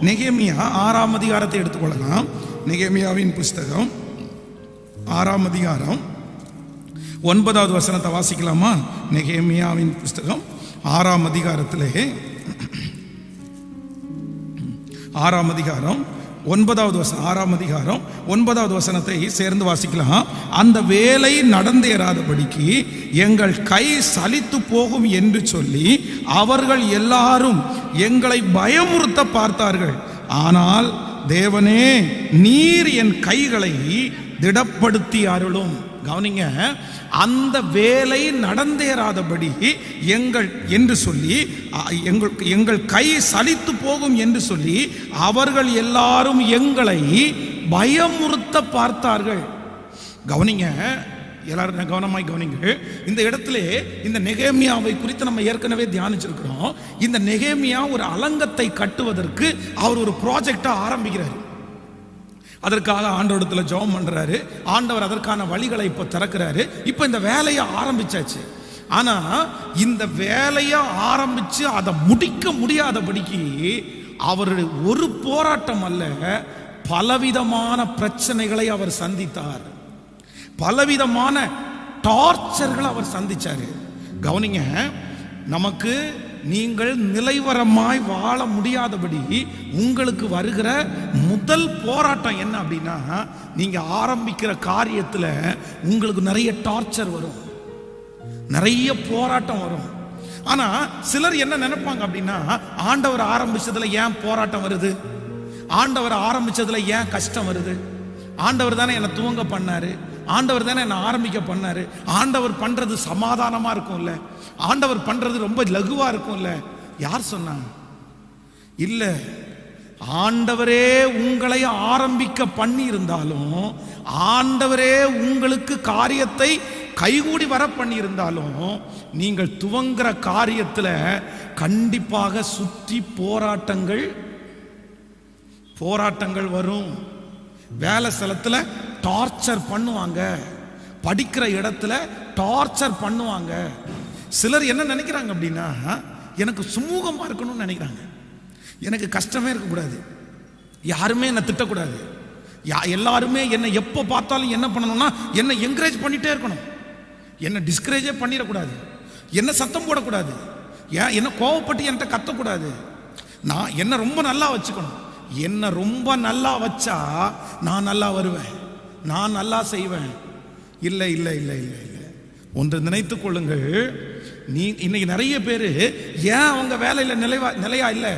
நெகேமியா ஆறாம் அதிகாரத்தை எடுத்துக்கொள்ளலாம். நெகேமியாவின் புஸ்தகம் ஆறாம் அதிகாரம். ஒன்பதாவது வசனத்தை வாசிக்கலாமா? நெகேமியாவின் புஸ்தகம் ஆறாம் அதிகாரத்திலே. ஆறாம் அதிகாரம். ஒன்பதாவது வசனம் ஆறாம் அதிகாரம் ஒன்பதாவது வசனத்தை சேர்ந்து வாசிக்கலாம். அந்த வேலை நடந்தேறாதபடிக்கு எங்கள் கை சலித்து போகும் என்று சொல்லி அவர்கள் எல்லாரும் எங்களை பயமுறுத்த பார்த்தார்கள். ஆனால் தேவனே நீர் என் கைகளை திடப்படுத்தி அருளும். கவனிங்க அந்த வேலை நடந்தேறாதபடி எங்கள் என்று சொல்லி எங்கள் எங்கள் கை சலித்து போகும் என்று சொல்லி அவர்கள் எல்லாரும் எங்களை பயமுறுத்த பார்த்தார்கள். கவனிங்க எல்லாரும் கவனமாய் கவனிங்க. இந்த இடத்துல இந்த நெகேமியாவை குறித்து நம்ம ஏற்கனவே தியானிச்சிருக்கிறோம். இந்த நெகேமியா ஒரு அலங்கத்தை கட்டுவதற்கு அவர் ஒரு ப்ராஜெக்டை ஆரம்பிக்கிறார். அதற்காக ஆண்டவரத்தில் ஜெபம் பண்றாரு. ஆண்டவர் அதற்கான வழிகளை இப்போ திறக்கிறாரு. இப்போ இந்த வேலையை ஆரம்பிச்சாச்சு. ஆனா இந்த வேலையை ஆரம்பிச்சு அதை முடிக்க முடியாதபடிக்கு அவர் ஒரு போராட்டம் அல்ல பலவிதமான பிரச்சனைகளை அவர் சந்தித்தார். பலவிதமான டார்ச்சர்களை அவர் சந்திச்சாரு. கவனிங்க நமக்கு நீங்கள் நிலைவரமாய் வாழ முடியாதபடி உங்களுக்கு வருகிற முதல் போராட்டம் என்ன அப்படின்னா நீங்க ஆரம்பிக்கிற காரியத்துல உங்களுக்கு நிறைய டார்ச்சர் வரும். நிறைய போராட்டம் வரும். ஆனா சிலர் என்ன நினைப்பாங்க அப்படின்னா ஆண்டவர் ஆரம்பிச்சதுல ஏன் போராட்டம் வருது? ஆண்டவர் ஆரம்பிச்சதுல ஏன் கஷ்டம் வருது? ஆண்டவர் தானே என்னை துவங்க பண்ணாரு. ஆண்டவர் தானே என்னை ஆரம்பிக்க பண்ணார். ஆண்டவர் பண்ணுறது சமாதானமாக இருக்கும்ல. ஆண்டவர் பண்ணுறது ரொம்ப லகுவாக இருக்கும்ல. யார் சொன்னாங்க? இல்லை. ஆண்டவரே உங்களை ஆரம்பிக்க பண்ணி இருந்தாலும் ஆண்டவரே உங்களுக்கு காரியத்தை கைகூடி வர பண்ணியிருந்தாலும் நீங்கள் துவங்குற காரியத்தில் கண்டிப்பாக சுற்றி போராட்டங்கள் போராட்டங்கள் வரும். வேலை ஸ்தலத்தில் டார்ச்சர் பண்ணுவாங்க. படிக்கிற இடத்துல டார்ச்சர் பண்ணுவாங்க. சிலர் என்ன நினைக்கிறாங்க அப்படின்னா எனக்கு சுமூகமாக இருக்கணும்னு நினைக்கிறாங்க. எனக்கு கஷ்டமே இருக்கக்கூடாது. யாருமே என்னை திட்டக்கூடாது. யா எல்லாருமே என்னை எப்போ பார்த்தாலும் என்ன பண்ணணும்னா என்னை என்கரேஜ் பண்ணிகிட்டே இருக்கணும். என்னை டிஸ்கரேஜே பண்ணிடக்கூடாது. என்ன சத்தம் போடக்கூடாது. ஏன் என்ன கோவப்பட்டு என்கிட்ட கத்தக்கூடாது. நான் என்னை ரொம்ப நல்லா வச்சுக்கணும். என்னை ரொம்ப நல்லா வச்சா நான் நல்லா வருவேன். நான் நல்லா செய்வேன். இல்லை இல்லை இல்லை இல்லை இல்லை. ஒன்று நினைத்து கொள்ளுங்கள். நீ இன்னைக்கு நிறைய பேர் ஏன் அவங்க வேலையில் நிலைவா நிலையா இல்லை?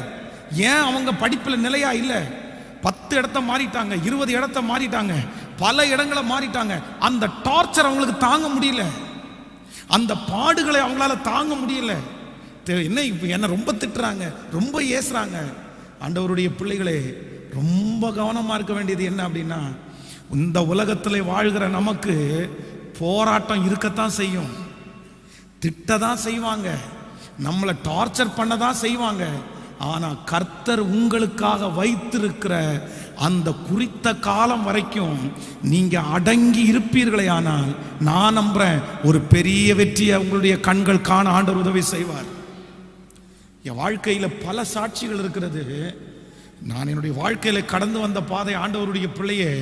ஏன் அவங்க படிப்பில் நிலையா இல்லை? பத்து இடத்த மாறிட்டாங்க இருபது இடத்த மாறிட்டாங்க பல இடங்களை மாறிட்டாங்க. அந்த டார்ச்சர் அவங்களுக்கு தாங்க முடியல. அந்த பாடுகளை அவங்களால தாங்க முடியல. என்ன இப்போ என்ன ரொம்ப திட்டுறாங்க ரொம்ப ஏசுறாங்க. ஆண்டவருடைய பிள்ளைகளே ரொம்ப கவனமாக இருக்க வேண்டியது என்ன அப்படின்னா இந்த உலகத்தில் வாழ்கிற நமக்கு போராட்டம் இருக்கத்தான் செய்யும். திட்ட தான் செய்வாங்க. நம்மளை டார்ச்சர் பண்ண தான் செய்வாங்க. ஆனால் கர்த்தர் உங்களுக்காக வைத்திருக்கிற அந்த குறித்த காலம் வரைக்கும் நீங்கள் அடங்கி இருப்பீர்களே ஆனால் நான் நம்புறேன் ஒரு பெரிய வெற்றியை உங்களுடைய கண்கள் காண ஆண்டவர் உதவி செய்வார். என் வாழ்க்கையில் பல சாட்சிகள் இருக்கிறது. நான் என்னுடைய வாழ்க்கையில் கடந்து வந்த பாதை ஆண்டவருடைய பிள்ளையே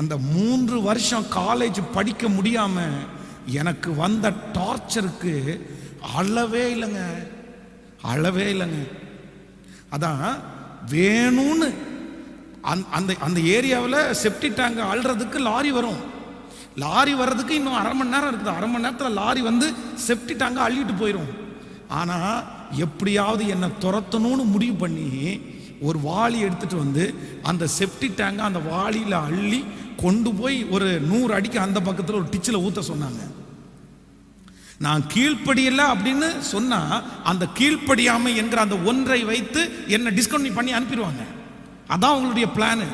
அந்த மூன்று வருஷம் காலேஜ் படிக்க முடியாம எனக்கு வந்த டார்ச்சருக்கு அளவே இல்லைங்க. அளவே இல்லைங்க. அதான் வேணும்னு அந்த அந்த அந்த ஏரியாவில் செப்டி டேங்க் அள்ளுறதுக்கு லாரி வரும். லாரி வர்றதுக்கு இன்னும் அரை மணி நேரம் இருக்குது. அரை மணி நேரத்தில் லாரி வந்து செப்டி டேங்கை அள்ளிட்டு போயிடும் ஆனால் எப்படியாவது என்னை துரத்தணும்னு முடிவு பண்ணி ஒரு வாளி எடுத்துட்டு வந்து அந்த செப்டி டேங்கை அந்த வாளியில் அள்ளி கொண்டு போய் ஒரு நூறு அடிக்கு அந்த பக்கத்தில் ஒரு டிச்சில் ஊற்ற சொன்னாங்க. நான் கீழ்ப்படியல அப்படின்னு சொன்னா அந்த கீழ்ப்படியாமை என்கிற அந்த ஒன்றை வைத்து என்னை டிஸ்கவுண்ட் பண்ணி அனுப்பிடுவாங்க. அதான் அவங்களுடைய பிளானு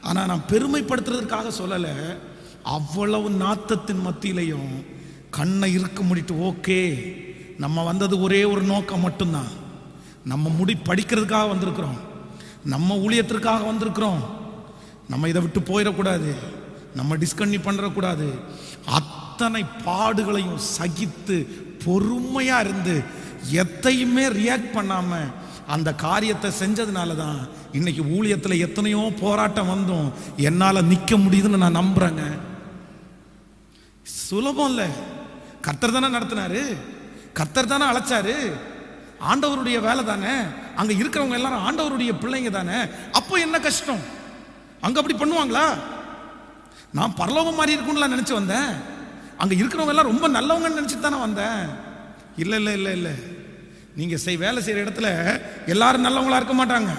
ஆனால் நான் பெருமைப்படுத்துறதுக்காக சொல்லலை. அவ்வளவு நாத்தத்தின் மத்தியிலையும் கண்ணை இருக்க முடிட்டு ஓகே நம்ம வந்தது ஒரே ஒரு நோக்கம் மட்டும்தான். நம்ம முடி படிக்கிறதுக்காக வந்திருக்கிறோம். நம்ம ஊழியத்திற்காக வந்திருக்கிறோம். நம்ம இதை விட்டு போயிடக்கூடாது. நம்ம டிஸ்கன்யூ பண்ணிடக்கூடாது அத்தனை பாடுகளையும் சகித்து பொறுமையாக இருந்து எத்தையுமே ரியாக்ட் பண்ணாமல் அந்த காரியத்தை செஞ்சதுனால தான் இன்னைக்கு ஊழியத்தில் எத்தனையோ போராட்டம் வந்தும் என்னால் நிற்க முடியுதுன்னு நான் நம்புகிறேங்க சுலபம் இல்லை. கர்த்தர் தானே நடத்தினாரு. கர்த்தர் தானே அழைச்சாரு. ஆண்டவருடைய வேலை தானே. அங்கே இருக்கிறவங்க எல்லாரும் ஆண்டவருடைய பிள்ளைங்க தானே. அப்போ என்ன கஷ்டம்? அங்க அப்படி பண்ணுவாங்களா? நான் பரலோகம் மாதிரி இருக்கும்னு நினைச்சு வந்தேன். அங்க இருக்கிறவங்க எல்லாம் ரொம்ப நல்லவங்கன்னு நினைச்சிட்டு தானே வந்தேன். இல்லை இல்லை இல்லை இல்லை. நீங்க செய் வேலை செய்யற இடத்துல எல்லாரும் நல்லவங்களா இருக்க மாட்டாங்க.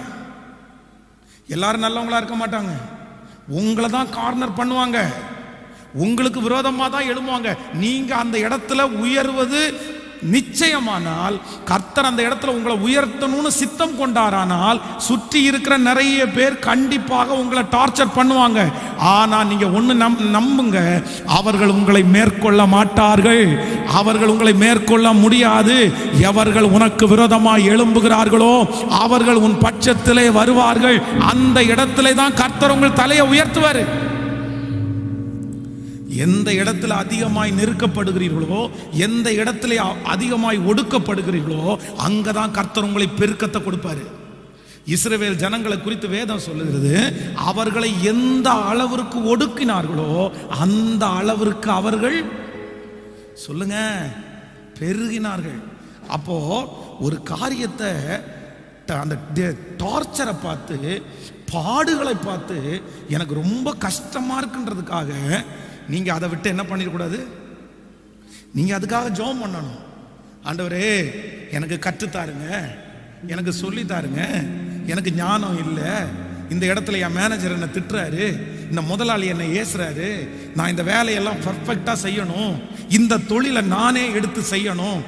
எல்லாரும் நல்லவங்களா இருக்க மாட்டாங்க. உங்களை தான் கார்னர் பண்ணுவாங்க. உங்களுக்கு விரோதமாக தான் எழும்புவாங்க. நீங்க அந்த இடத்துல உயர்வது நிச்சயமானால் கர்த்தர் அந்த இடத்துல உங்களை உயர்த்தணும்னு சித்தம் கொண்டாரானால் சுற்றி இருக்கிற நிறைய பேர் கண்டிப்பாக உங்களை டார்ச்சர் பண்ணுவாங்க. ஆனா நீங்க ஒண்ணு நம் நம்புங்க. அவர்கள் உங்களை மேற்கொள்ள மாட்டார்கள். அவர்கள் உங்களை மேற்கொள்ள முடியாது. எவர்கள் உனக்கு விரோதமாக எழும்புகிறார்களோ அவர்கள் உன் பட்சத்திலே வருவார்கள். அந்த இடத்திலே தான் கர்த்தர் உங்கள் தலையை உயர்த்துவார். எந்த இடத்துல அதிகமாய் நெருக்கப்படுகிறீர்களோ எந்த இடத்துல அதிகமாய் ஒடுக்கப்படுகிறீர்களோ அங்கதான் கர்த்தர் உங்களை பெருக்கத்தை கொடுப்பாரு. இஸ்ரவேல் ஜனங்களை குறித்து வேதம் சொல்லுகிறது அவர்களை எந்த அளவிற்கு ஒடுக்கினார்களோ அந்த அளவிற்கு அவர்கள் சொல்லுங்க பெருகினார்கள். அப்போ ஒரு காரியத்தை ட- அந்த டார்ச்சரை பார்த்து பாடுகளை பார்த்து எனக்கு ரொம்ப கஷ்டமா இருக்குன்றதுக்காக நீங்க அதை விட்டு என்ன பண்ணிடக்கூடாது? நீங்க அதுக்காக ஜோம் பண்ணணும். ஆண்டவரே எனக்கு கற்றுத்தாருங்க எனக்கு சொல்லித் தாருங்க. எனக்கு ஞானம் இல்லை. இந்த இடத்துல என் மேனேஜர் என்னை திட்டுறாரு. இந்த முதலாளி என்னை ஏசுறாரு. நான் இந்த வேலையெல்லாம் பர்ஃபெக்டாக செய்யணும். இந்த தொழிலை நானே எடுத்து செய்யணும்.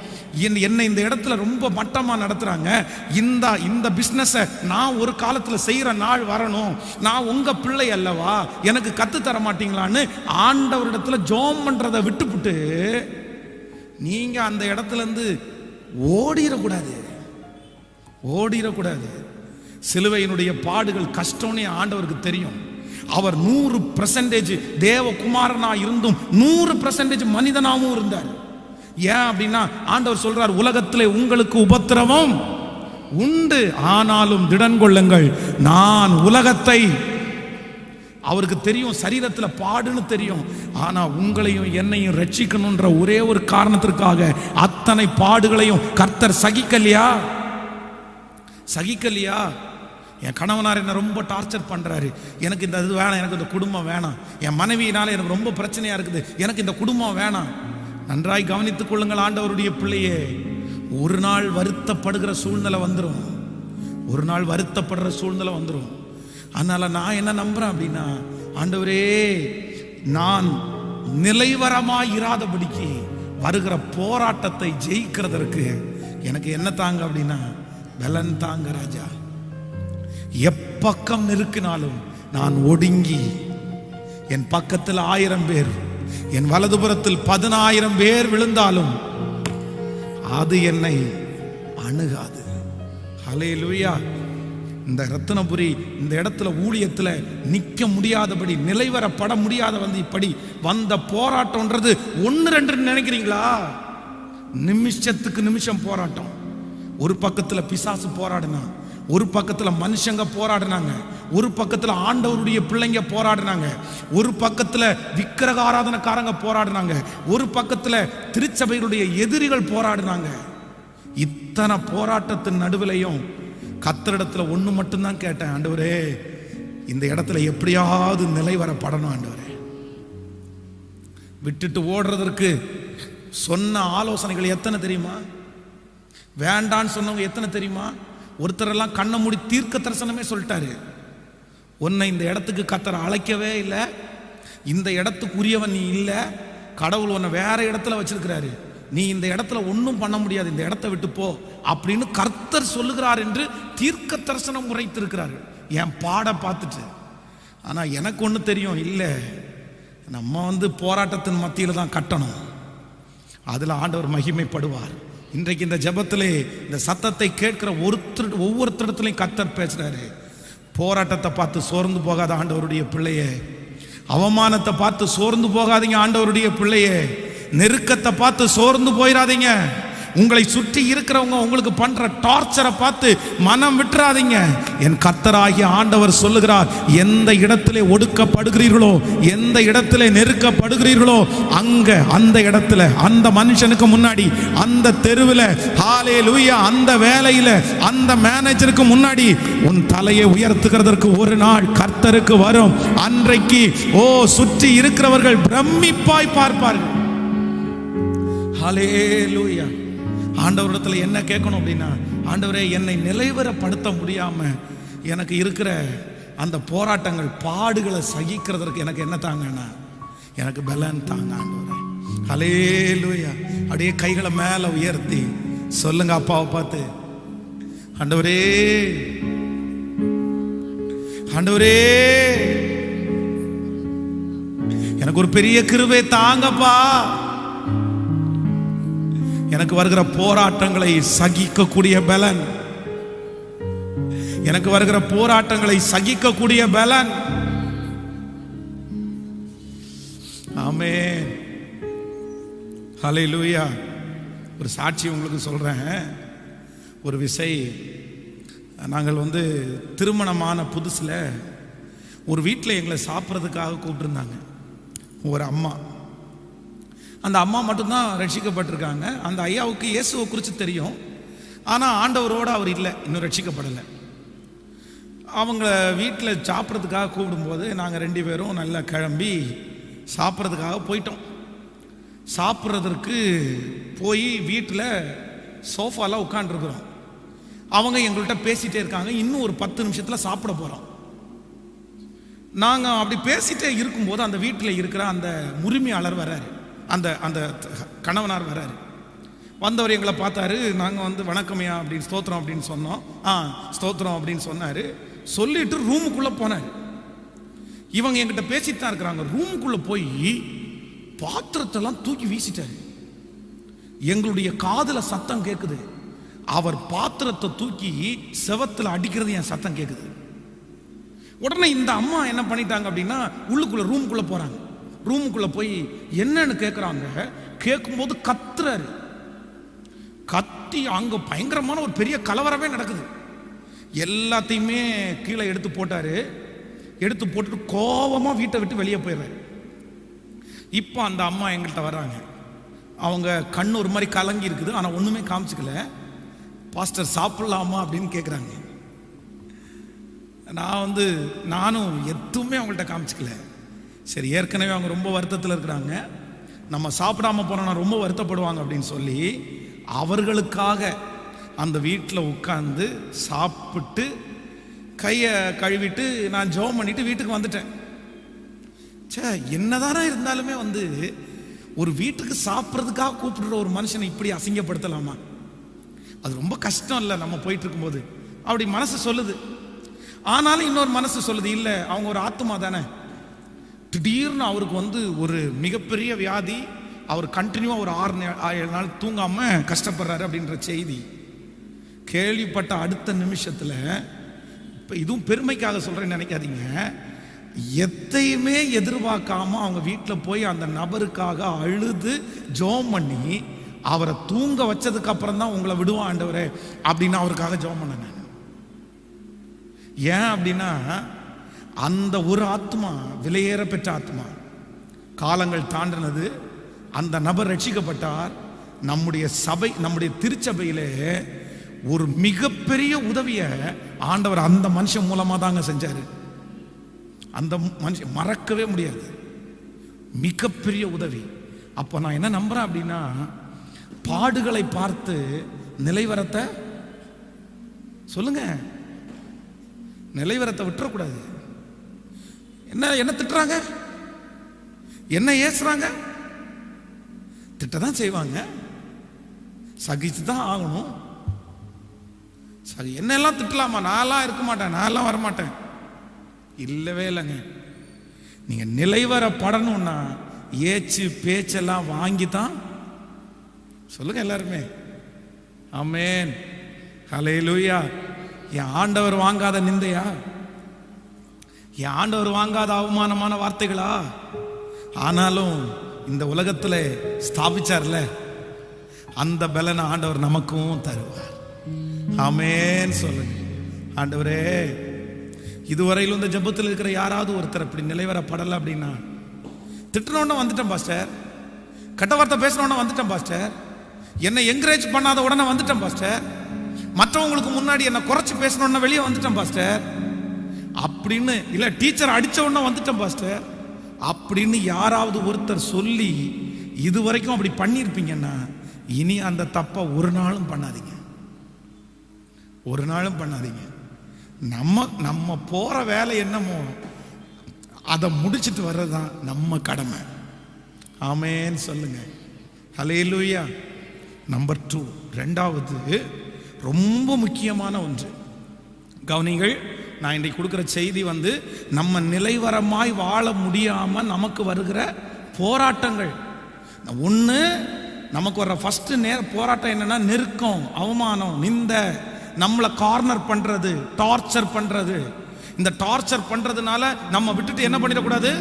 என்னை இந்த இடத்துல ரொம்ப மட்டமாக நடத்துகிறாங்க இந்த இந்த பிஸ்னஸை நான் ஒரு காலத்தில் செய்கிற நாள் வரணும். நான் உங்கள் பிள்ளை அல்லவா? எனக்கு கற்று தர மாட்டீங்களான்னு ஆண்டவரிடத்துல ஜோம் பண்ணுறதை விட்டுப்புட்டு நீங்கள் அந்த இடத்துல இருந்து ஓடிடக்கூடாது ஓடிடக்கூடாது சிலுவையினுடைய பாடுகள் கஷ்டம்னு ஆண்டவருக்கு தெரியும். அவர் நூறு பர்சன்டேஜ் தேவகுமாரனா இருந்தும் நூறு பர்சன்டேஜ் மனிதனாகவும் இருந்தார். ஏன் அப்படின்னா ஆண்டவர் சொல்றார் உலகத்திலே உங்களுக்கு உபத்திரவம் உண்டு ஆனாலும் திடன் கொள்ளுங்கள். நான் உலகத்தை அவருக்கு தெரியும் சரீரத்தில் பாடுன்னு தெரியும். ஆனால் உங்களையும் என்னையும் ரட்சிக்கணுன்ற ஒரே ஒரு காரணத்திற்காக அத்தனை பாடுகளையும் கர்த்தர் சகிக்கலையா? சகிக்கலையா? என் கணவனார் என்ன ரொம்ப டார்ச்சர் பண்ணுறாரு எனக்கு இந்த இது வேணாம் எனக்கு இந்த குடும்பம் வேணாம். என் மனைவியினால எனக்கு ரொம்ப பிரச்சனையாக இருக்குது. எனக்கு இந்த குடும்பம் வேணாம். நன்றாய் கவனித்துக் கொள்ளுங்கள் ஆண்டவருடைய பிள்ளையே. ஒரு நாள் வருத்தப்படுகிற சூழ்நிலை வந்துடும் ஒரு நாள் வருத்தப்படுற சூழ்நிலை வந்துடும் அதனால நான் என்ன நம்புறேன் அப்படின்னா ஆண்டவரே நான் நிலைவரமாக இராதபடிக்கு வருகிற போராட்டத்தை ஜெயிக்கிறதற்கு எனக்கு என்ன தாங்க அப்படின்னா பலன் தாங்க ராஜா. எப்பக்கம் நெருக்கினாலும் நான் ஒடுங்கி என் பக்கத்தில் ஆயிரம் பேர் என் வலதுபுறத்தில் பதினாயிரம் பேர் விழுந்தாலும் அது என்னை அணுகாது. ஹalleluya. இந்த ரத்தனபுரி இந்த இடத்துல ஊழியத்துல நிக்க முடியாதபடி நிலைவரப்பட முடியாத வந்து இப்படி வந்த போராட்டம்ன்றது ஒன்று ரெண்டு நினைக்கிறீங்களா? நிமிஷத்துக்கு நிமிஷம் போராட்டம். ஒரு பக்கத்துல பிசாசு போராடினா ஒரு பக்கத்தில் மனுஷங்க போராடினாங்க. ஒரு பக்கத்தில் ஆண்டவருடைய பிள்ளைங்க போராடினாங்க. ஒரு பக்கத்தில் விக்கிரக ஆராதனைக்காரங்க போராடினாங்க. ஒரு பக்கத்தில் திருச்சபைகளுடைய எதிரிகள் போராடினாங்க. இத்தனை போராட்டத்தின் நடுவிலையும் கத்தரிடத்தில் ஒன்று மட்டும்தான் கேட்டேன் ஆண்டவரே. இந்த இடத்துல எப்படியாவது நிலை வரப்படணும் ஆண்டவரே. விட்டுட்டு ஓடுறதற்கு சொன்ன ஆலோசனைகள் எத்தனை தெரியுமா? வேண்டான்னு சொன்னவங்க எத்தனை தெரியுமா? ஒருத்தரெல்லாம் கண்ணை மூடி தீர்க்க தரிசனமே சொல்லிட்டாரு. உன்னை இந்த இடத்துக்கு கத்தரை அழைக்கவே இல்லை. இந்த இடத்துக்குரியவன் நீ இல்லை. கடவுள் உன்னை வேற இடத்துல வச்சிருக்கிறாரு. நீ இந்த இடத்துல ஒன்றும் பண்ண முடியாது. இந்த இடத்த விட்டு போ அப்படின்னு கர்த்தர் சொல்லுகிறார் என்று தீர்க்க தரிசனம் உரைத்திருக்கிறார்கள் என் பாட பார்த்துட்டு. ஆனால் எனக்கு ஒன்று தெரியும். இல்லை. நம்ம வந்து போராட்டத்தின் மத்தியில் தான் கட்டணும். அதில் ஆண்டவர் மகிமைப்படுவார். இன்றைக்கு இந்த ஜபத்திலே இந்த சத்தத்தை கேட்கிற ஒருத்தர் ஒவ்வொருத்தரிடத்துலையும் கத்தர் பேசுறாரு. போராட்டத்தை பார்த்து சோர்ந்து போகாத ஆண்டவருடைய பிள்ளையே. அவமானத்தை பார்த்து சோர்ந்து போகாதீங்க ஆண்டவருடைய பிள்ளையே. நெருக்கத்தை பார்த்து சோர்ந்து போயிடாதீங்க உங்களை சுற்றி இருக்கிறவங்க உங்களுக்கு பண்ற டார்ச்சரை பார்த்து மனம் விட்டுறாதீங்க. என் கத்தராகிய ஆண்டவர் சொல்லுகிறார் எந்த இடத்திலே ஒடுக்கப்படுகிறீர்களோ எந்த இடத்திலே நெருக்கப்படுகிறீர்களோ அங்க அந்த இடத்துல அந்த மனுஷனுக்கு முன்னாடி அந்த தெருவில் ஹாலே லூயா அந்த வேலையில அந்த மேனேஜருக்கு முன்னாடி உன் தலையை உயர்த்துகிறதற்கு ஒரு நாள் கர்த்தருக்கு வரும். அன்றைக்கு ஓ சுற்றி இருக்கிறவர்கள் பிரமிப்பாய் பார்ப்பார்கள். ஹalleluya ஆண்டவரிடத்துல என்ன கேட்கணும் அப்படின்னா ஆண்டவரே என்னை நிலைவரப்படுத்த முடியாம எனக்கு இருக்கிற அந்த போராட்டங்கள் பாடுகளை சகிக்கிறதற்கு எனக்கு என்ன தாங்கண்ணா எனக்கு பலன் தாங்க ஆண்டவரே. ஹalleluya. அப்படியே கைகளை மேல உயர்த்தி சொல்லுங்க அப்பாவை பார்த்து ஆண்டவரே ஆண்டவரே எனக்கு ஒரு பெரிய கிருவை தாங்கப்பா. எனக்கு வருகிற போராட்டங்களை சகிக்கக்கூடிய பலன். எனக்கு வருகிற போராட்டங்களை சகிக்கக்கூடிய பலன். ஆமே ஹalleluya. ஒரு சாட்சி உங்களுக்கு சொல்றேன். ஒரு விசை. நாங்கள் வந்து திருமணமான புதுசில் ஒரு வீட்டில் எங்களை சாப்பிட்றதுக்காக கூப்பிட்டுருந்தாங்க. ஒரு அம்மா. அந்த அம்மா மட்டும்தான் ரட்சிக்கப்பட்டிருக்காங்க. அந்த ஐயாவுக்கு இயேசுவை குறித்து தெரியும். ஆனால் ஆண்டவரோடு அவர் இல்லை. இன்னும் ரட்சிக்கப்படலை. அவங்க வீட்டில் சாப்பிட்றதுக்காக கூப்பிடும்போது நாங்கள் ரெண்டு பேரும் நல்லா கிளம்பி சாப்பிட்றதுக்காக போயிட்டோம். சாப்பிட்றதற்கு போய் வீட்டில் சோஃபாலாம் உட்காந்துருக்குறோம் அவங்க எங்கள்கிட்ட பேசிகிட்டே இருக்காங்க. இன்னும் ஒரு பத்து நிமிஷத்தில் சாப்பிட போகிறோம் நாங்கள் அப்படி பேசிகிட்டே இருக்கும்போது அந்த வீட்டில் இருக்கிற அந்த உரிமையாளர் வர்றாரு. அந்த அந்த கணவனார் வராரு. வந்தவர் எங்களை பார்த்தாரு நாங்கள் வந்து வணக்கமையா அப்படின்னு ஸ்தோத்திரம் அப்படின்னு சொன்னோம். ஆ ஸ்தோத்திரம் அப்படின்னு சொன்னார். சொல்லிட்டு ரூமுக்குள்ளே போனார். இவங்க எங்கிட்ட பேசிட்டு தான் இருக்கிறாங்க. ரூமுக்குள்ளே போய் பாத்திரத்தெல்லாம் தூக்கி வீசிட்டாரு. எங்களுடைய காதில் சத்தம் கேட்குது அவர் பாத்திரத்தை தூக்கி செவத்தில் அடிக்கிறது என் சத்தம் கேட்குது உடனே இந்த அம்மா என்ன பண்ணிட்டாங்க அப்படின்னா உள்ளுக்குள்ளே ரூமுக்குள்ளே போகிறாங்க ரூமுக்குள்ளே போய் என்னன்னு கேட்குறாங்க கேட்கும்போது கத்துறாரு. கத்தி அங்கே பயங்கரமான ஒரு பெரிய கலவரமே நடக்குது. எல்லாத்தையுமே கீழே எடுத்து போட்டார். எடுத்து போட்டுட்டு கோபமாக வீட்டை விட்டு வெளியே போயிடுறாரு. இப்போ அந்த அம்மா எங்கள்கிட்ட வர்றாங்க அவங்க கண் ஒரு மாதிரி கலங்கி இருக்குது. ஆனால் ஒன்றுமே காமிச்சிக்கல. பாஸ்டர் சாப்பிட்லாமா? அப்படின்னு கேட்குறாங்க நான் வந்து நானும் எதுவுமே அவங்கள்ட்ட காமிச்சிக்கல. சரி ஏற்கனவே அவங்க ரொம்ப வருத்தத்தில் இருக்கிறாங்க. நம்ம சாப்பிடாம போனோம்னா ரொம்ப வருத்தப்படுவாங்க அப்படின்னு சொல்லி அவர்களுக்காக அந்த வீட்டில் உட்காந்து சாப்பிட்டு கையை கழுவிட்டு நான் ஜெபம் பண்ணிட்டு வீட்டுக்கு வந்துட்டேன். ச்சே என்னதானா இருந்தாலுமே வந்து ஒரு வீட்டுக்கு சாப்பிட்றதுக்காக கூப்பிடுற ஒரு மனுஷனை இப்படி அசிங்கப்படுத்தலாமா? அது ரொம்ப கஷ்டம் இல்லை நம்ம போயிட்டு இருக்கும்போது. அப்படி மனசு சொல்லுது. ஆனாலும் இன்னொரு மனசு சொல்லுது இல்லை அவங்க ஒரு ஆத்மா தானே? திடீர்னு அவருக்கு வந்து ஒரு மிகப்பெரிய வியாதி அவர் கண்டினியூவாக ஒரு ஆறு ஏழு நாள் தூங்காமல் கஷ்டப்படுறாரு அப்படின்ற செய்தி. கேள்விப்பட்ட அடுத்த நிமிஷத்தில் இப்போ இதுவும் பெருமைக்காக சொல்கிறேன்னு நினைக்காதீங்க. எத்தையுமே எதிர்பார்க்காம அவங்க வீட்டில் போய் அந்த நபருக்காக அழுது ஜோம் பண்ணி அவரை தூங்க வச்சதுக்கு அப்புறம் தான் உங்களை விடுவான் ஆண்டவரே அப்படின்னு அவருக்காக ஜோம் பண்ணேன் நான். ஏன் அப்படின்னா அந்த ஒரு ஆத்மா விலையேற பெற்ற ஆத்மா. காலங்கள் தாண்டினது அந்த நபர் ரட்சிக்கப்பட்டார். நம்முடைய சபை நம்முடைய திருச்சபையிலே ஒரு மிகப்பெரிய உதவியை ஆண்டவர் அந்த மனுஷன் மூலமாக தாங்க செஞ்சார். அந்த மனுஷன் மறக்கவே முடியாது. மிகப்பெரிய உதவி. அப்போ நான் என்ன நம்புகிறேன் அப்படின்னா பாடுகளை பார்த்து நிலைவரத்தை சொல்லுங்க. நிலைவரத்தை விட்டுறக்கூடாது. என்ன என்ன திட்டுறாங்க? என்ன ஏசுறாங்க? திட்ட தான் செய்வாங்க. சகிச்சு தான் ஆகணும். சரி என்னெல்லாம் திட்டலாமா? நான்லாம் இருக்க மாட்டேன் நான்லாம் வரமாட்டேன். இல்லவே இல்லைங்க. நீங்க நிலைவரப்படணும்னா ஏச்சு பேச்செல்லாம் வாங்கி தான் சொல்லுங்க எல்லாருமே. ஆமென். ஹalleluya. என் ஆண்டவர் வாங்காத நிந்தையா? என் ஆண்டவர் வாங்காத அவமானமான வார்த்தைகளா? ஆனாலும் இந்த உலகத்தில் ஸ்தாபிச்சார்ல. அந்த பலனை ஆண்டவர் நமக்கும் தருவார். ஆமேன்னு சொல்லுங்க. ஆண்டவரே இதுவரையிலும் இந்த ஜெபத்தில் இருக்கிற யாராவது ஒருத்தர் இப்படி நிலைவரப்படலை அப்படின்னா திட்டினோடனே வந்துட்டேன் பாஸ்டர். கட்டவார்த்தை வார்த்தை பேசினோடனே வந்துட்டேன் பாஸ்டர். என்னை என்கரேஜ் பண்ணாத உடனே வந்துட்டேன் பாஸ்டர். மற்றவங்களுக்கு முன்னாடி என்னை குறைச்சி பேசணுன்னா வெளியே வந்துட்டேன் பாஸ்டர். அப்படின்னு இல்லை டீச்சர் அடித்த உடனே வந்துட்டேன் பாஸ்டர் அப்படின்னு யாராவது ஒருத்தர் சொல்லி இது வரைக்கும் அப்படி பண்ணியிருப்பீங்கன்னா இனி அந்த தப்பை ஒரு நாளும் பண்ணாதீங்க. ஒரு நாளும் பண்ணாதீங்க. நம்ம நம்ம போகிற வேலை என்னமோ அதை முடிச்சிட்டு வர்றது தான் நம்ம கடமை. ஆமேன்னு சொல்லுங்க. ஹலேலூயா நம்பர் டூ ரெண்டாவது ரொம்ப முக்கியமான ஒன்று. கவனிங்கள் நான் இன்றைக்கு கொடுக்குற செய்தி வந்து நம்ம நிலைவரமாய் வாழ முடியாமல் நமக்கு வருகிற போராட்டங்கள். ஒன்று நமக்கு வர்ற ஃபஸ்ட்டு நேர போராட்டம் என்னன்னா நெருக்கம் அவமானம் நிந்த நம்மளை கார்னர் பண்ணுறது டார்ச்சர் பண்ணுறது இந்த டார்ச்சர் பண்ணுறதுனால நம்ம விட்டுட்டு என்ன பண்ணிடக்கூடாது?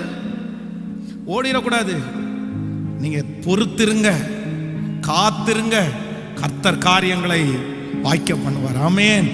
ஓடிடக்கூடாது. நீங்கள் பொறுத்திருங்க காத்திருங்க. கர்த்தர் காரியங்களை வாய்க்க பண்ணுவார். ஆமேன்.